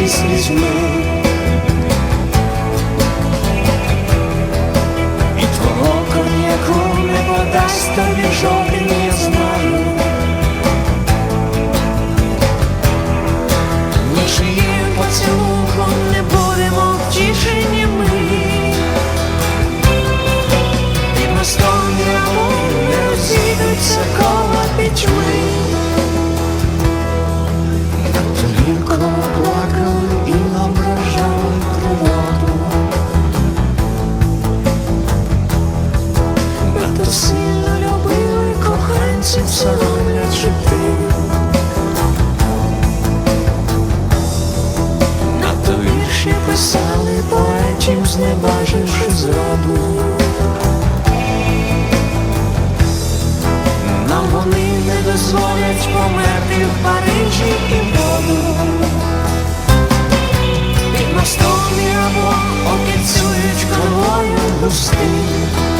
зустрічі з людьми. І твого коньяку не подасть тобі жоден, я знаю. Нічиїм поцілунком не будемо втішені ми. Під мостом не розійдуться кола пітьми. Коханців, соромлячи тих. Надто вірші писали поетів, зневаживши зроду. Нам вони не дозволять померти в Парижі і воду. Під мостом або обіцюють кровою густим.